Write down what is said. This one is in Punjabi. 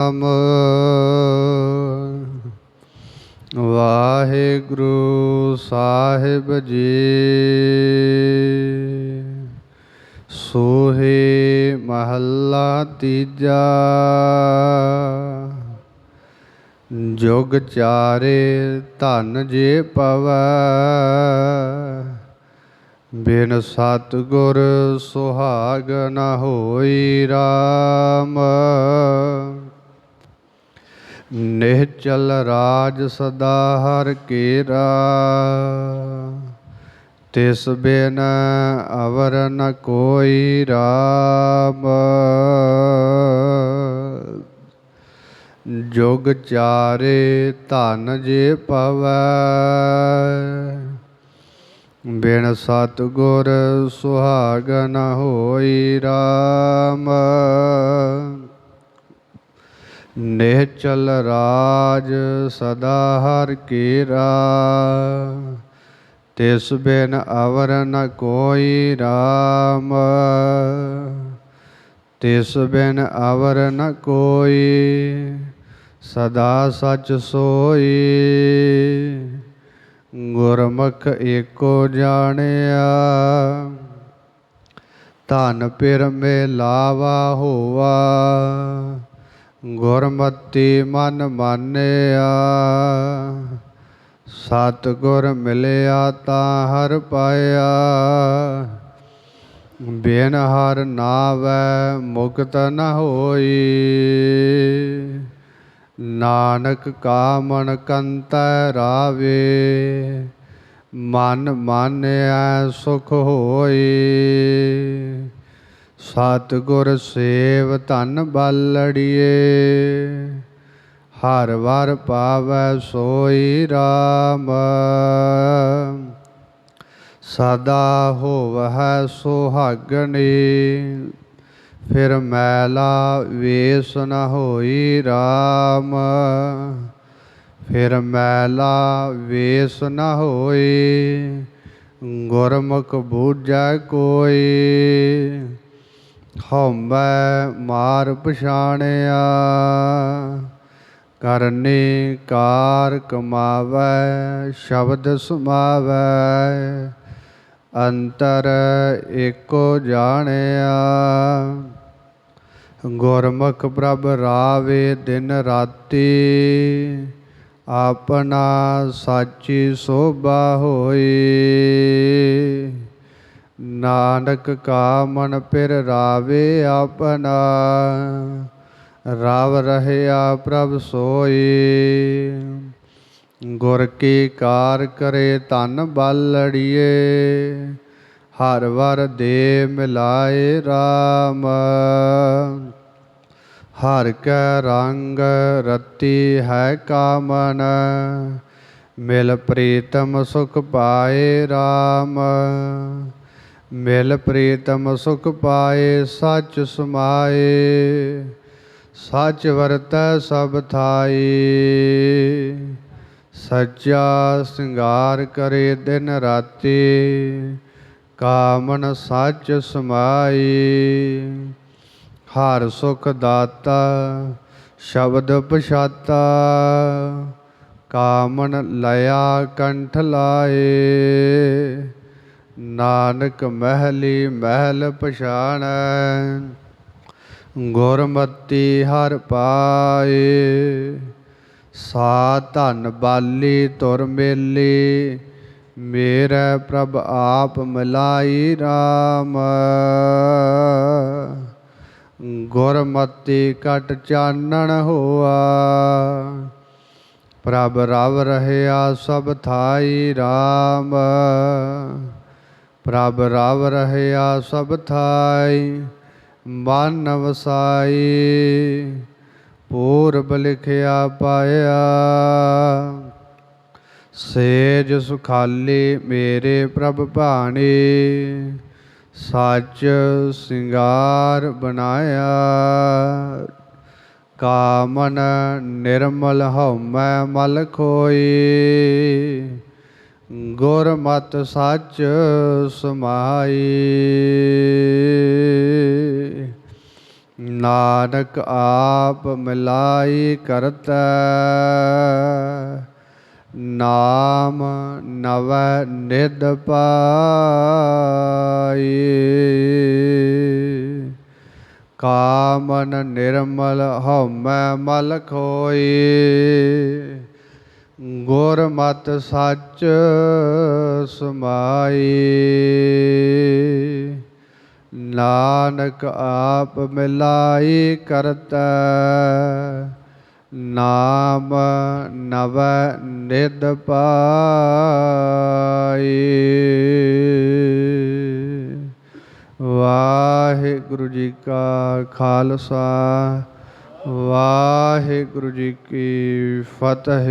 ਨਾਮ ਵਾਹਿਗੁਰੂ ਸਾਹਿਬ ਜੀ। ਸੋਹੇ ਮਹੱਲਾ ਤੀਜਾ। ਜੁਗ ਚਾਰੇ ਧਨ ਜੇ ਪਵੈ। ਬਿਨ ਸਤਿਗੁਰ ਸੁਹਾਗ ਨ ਹੋਈ RAM ਨਿਹਚਲ ਰਾਜ ਸਦਾ ਹਰ ਕੇਰਾ। ਤਿਸ ਬਿਨ ਅਵਰ ਨ ਕੋਈ ਰਾਮ। ਜੁਗ ਚਾਰੇ ਧਨ ਜੇ ਪਵੈ। ਬਿਨ ਸਤਿਗੁਰ ਸੁਹਾਗ ਨ ਹੋਈ ਰਾਮ। ਨਿਹਚਲ ਰਾਜ ਸਦਾ ਹਰ ਕੇਰਾ। ਤਿਸ ਬਿਨ ਅਵਰ ਨ ਕੋਈ RAM ਤਿਸ ਬਿਨ ਅਵਰ ਨ ਕੋਈ ਸਦਾ ਸਚ ਸੋਈ। ਗੁਰਮੁਖ ਏਕੋ ਜਾਣਿਆ। ਧਨ ਪਿਰ ਮੇ ਲਾਵਾ ਹੋਵਾ। ਗੁਰਮਤੀ ਮਨ ਮਾਨਿਆ ਸਤ ਗੁਰ ਮਿਲਿਆ ਤਾਂ ਹਰ ਪਾਇਆ। ਬਿਨ ਹਰ ਨਾਵੈ ਮੁਕਤ ਨ ਹੋਈ। ਨਾਨਕ ਕਾਮਣ ਮਨ ਕੰਤੈ ਰਾਵੇ, ਮਨ ਮਾਨਿਆ ਸੁਖ ਹੋਈ। ਸਤ ਗੁਰ ਸੇਵ ਧਨ ਬਾਲੜੀਏ, ਹਰ ਵਾਰ ਪਾਵੈ ਸੋਈ RAM ਸਦਾ ਹੋਵਹਿ ਸੁਹਾਗਣੀ, ਫਿਰ ਮੈਲਾ ਵੇਸ ਨ ਹੋਈ RAM ਫਿਰ ਮੈਲਾ ਵੇਸ ਨ ਹੋਈ, ਗੁਰਮੁਖ ਬੂਝੈ ਕੋਈ। ਹਉਮੈ ਮਾਰ ਪਛਾਣਿਆ, ਕਰਨੀ ਕਾਰ ਕਮਾਵੈ, ਸ਼ਬਦ ਸੁਮਾਵੈ, ਅੰਤਰ ਏਕੋ ਜਾਣਿਆ। ਗੁਰਮੁਖ ਪ੍ਰਭ ਰਾਵੇ ਦਿਨ ਰਾਤੀ, ਆਪਣਾ ਸਾਚੀ ਸੋਭਾ ਹੋਈ। ਨਾਨਕ ਕਾ ਮਨ ਪਿਰ ਰਾਵੇ ਆਪਣਾ, ਰਾਵ ਰਹਿਆ ਪ੍ਰਭ ਸੋਈ। ਗੁਰ ਕੀ ਕਾਰ ਕਰੇ ਤਨ ਬਾਲੜੀਏ, ਹਰ ਵਰ ਦੇ ਮਿਲਾਏ RAM ਹਰ ਕੈ ਰੰਗ ਰਤੀ ਹੈ ਕਾਮਨ, ਮਿਲ ਪ੍ਰੀਤਮ ਸੁਖ ਪਾਏ RAM ਮਿਲ ਪ੍ਰੀਤਮ ਸੁਖ ਪਾਏ, ਸੱਚ ਸਮਾਏ, ਸੱਚ ਵਰਤੈ ਸਭ ਥਾਈ ਸੱਚਾ ਸਿੰਗਾਰ ਕਰੇ ਦਿਨ ਰਾਤੀ, ਕਾਮਨ ਸੱਚ ਸਮਾਈ ਹਰ ਸੁਖ ਦਾਤਾ, ਸ਼ਬਦ ਪਛਾਤਾ, ਕਾਮਨ ਲਿਆ ਕੰਠ ਲਾਏ। ਨਾਨਕ ਮਹਿਲੀ ਮਹਿਲ ਪਛਾਣੈ, ਗੁਰਮਤੀ ਹਰ ਪਾਏ। ਸਾ ਧਨ ਬਾਲੀ ਤੁਰ ਮੇਲੀ, ਮੇਰੇ ਪ੍ਰਭ ਆਪ ਮਿਲਾਈ RAM ਗੁਰਮਤੀ ਕਟ ਚਾਨਣ ਹੋਆ, ਪ੍ਰਭ ਰਵ ਰਹਿਆ ਸਭ ਥਾਈ RAM ਪ੍ਰਭ ਰਵ ਰਹਿਆ ਸਭ ਥਾਈ ਮਨ ਵਸਾਈ ਪੂਰਬ ਲਿਖਿਆ ਪਾਇਆ, ਸੇਜ ਸੁਖਾਲੀ ਮੇਰੇ ਪ੍ਰਭ ਭਾਣੀ। ਸੱਚ ਸਿੰਗਾਰ ਬਣਾਇਆ, ਕਾਮਨ ਨਿਰਮਲ ਹਉਮੈ ਮਲ ਖੋਈ। ਗੁਰਮਤਿ ਸੱਚ ਸਮਾਈ। ਨਾਨਕ ਆਪ ਮਿਲਾਈ ਕਰਤੈ। ਨਾਮ ਨਵ ਨਿਦ ਪਾਈ। ਕਾਮਨ ਨਿਰਮਲ ਹਉਮੈ ਮਲ ਖੋਈ। ਗੁਰ ਮਤਿ ਸੱਚ ਸਮਾਈ। ਨਾਨਕ ਆਪ ਮਿਲਾਈ ਕਰਤੈ। ਨਾਮ ਨਵ ਨਿਦ ਪਾਈ। ਵਾਹਿਗੁਰੂ ਜੀ ਕਾ ਖਾਲਸਾ। ਵਾਹਿਗੁਰੂ ਜੀ ਕੀ ਫਤਿਹ।